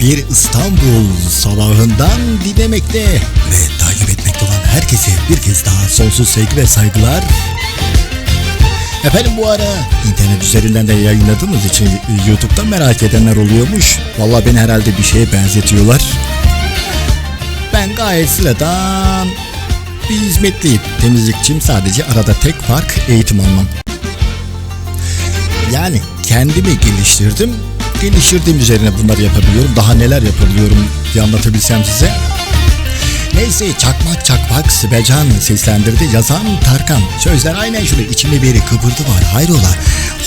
bir İstanbul sabahından dinlemekte ve takip etmekte olan herkese bir kez daha sonsuz sevgi ve saygılar. Efendim bu ara internet üzerinden de yayınladığımız için YouTube'da merak edenler oluyormuş. Vallahi beni herhalde bir şeye benzetiyorlar. Ben gayet sıradan bir hizmetliyim. Temizlikçiyim sadece arada tek fark eğitim almam. Yani kendimi geliştirdim. Geliştirdiğim üzerine bunları yapabiliyorum. Daha neler yapabiliyorum diye anlatabilsem size. Neyse çakmak çakmak Sibelcan seslendirdi. Yazan Tarkan Sözler aynen şöyle. İçimde bir kıpırdı var hayrola?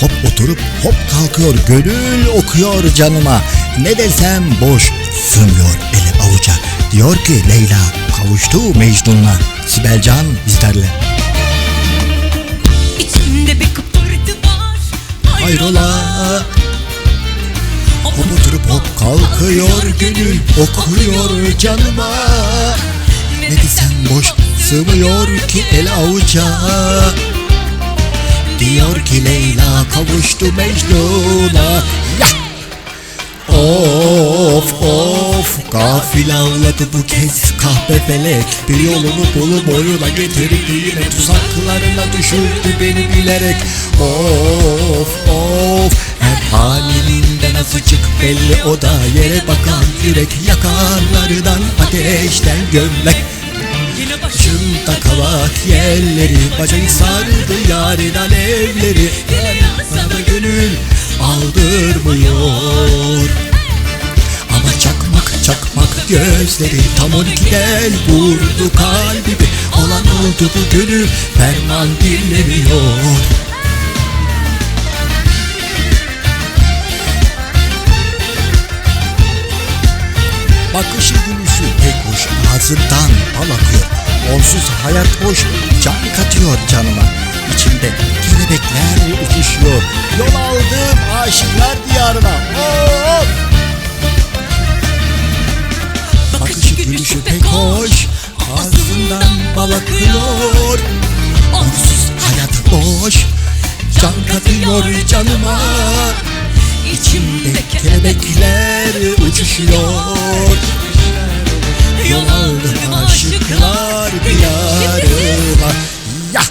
Hop oturup hop kalkıyor gönül okuyor canıma. Ne desem boş sığmıyor eli avuca. Diyor ki Leyla kavuştu Mecnun'la. Sibelcan bizlerle kalkıyor gönül okuyor canıma. Ne desem boş sığmıyor ki el avuca. Diyor ki Leyla kavuştu Mecnun'a. Ya! Of of gafil ağladı bu kez kahpe felek. Bir yolunu bulup boyuna getirip yine tuzaklarına düşürdü beni bilerek. Of of belli o da yere bakan yürek Yakarlardan ateşten gömlek. Başımda kavak yerleri Bacayı sardı yarın alevleri Bana da gönül aldırmıyor. Ama çakmak çakmak gözleri Tam 12'den vurdu kalbimi. Olan oldu bu gönül Ferman dinlemiyor Bakışı gülüşü pek hoş ağzından bal akıyor. Onsuz hayat boş can katıyor canıma. İçimde kelebekler uçuşuyor. Yol aldım aşıklar diyarına. Of! Bakışı gülüşü pek hoş Ağzından bal akıyor. Onsuz hayat boş Can katıyor canıma İçimde kelebekler uçuşuyor. Yol aldım aşıklar diyarıma. Ya!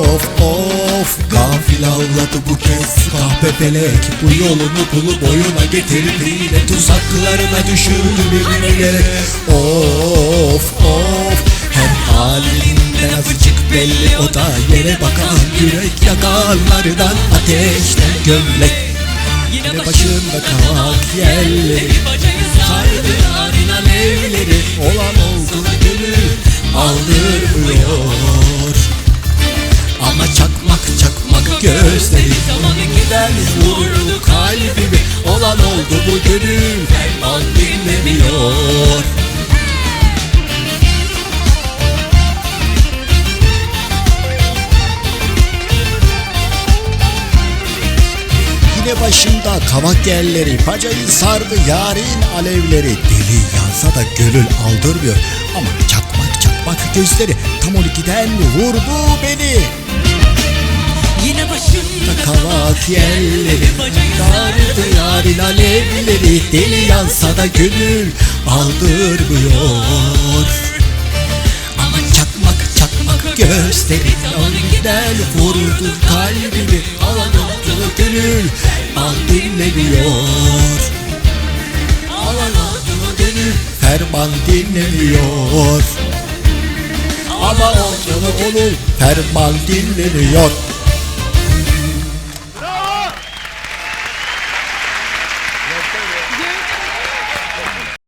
Of of! Gafil avladı bu kez. Kahpe felek Bu yolunu bulup boyuna getirdi yine. Tuzaklarına düşürdü beni bilerek Of of! Her halinden azıcık belli. O da yere bakan yürek yakarlardan ateşten gömlek. Yine Yine başım başımda kavak yerleri. Bacayı Sardı yarın alevleri Olan oldu gönül aldırmıyor. Ama çakmak çakmak gözleri Zamanı giden vurdu kalbimi. Olan oldu bu gönül Ferman dinlemiyor Yine başımda kavak yerleri Bacayı sardı yarın alevleri. Deli yansa da gönül aldırmıyor. Ama çakmak çakmak gözleri Tam 12'den vurdu beni. Yine başımda Kavak yerleri Sardı yarın alevleri. Deli yansa da gönül aldırmıyor gözleri Tam 12'den vurdu kalbimi. Alan oldu gönül Al dinlemiyor. Alan oldu gönül Ferman dinlemiyor. Ama oldu onun ferman dinlemiyor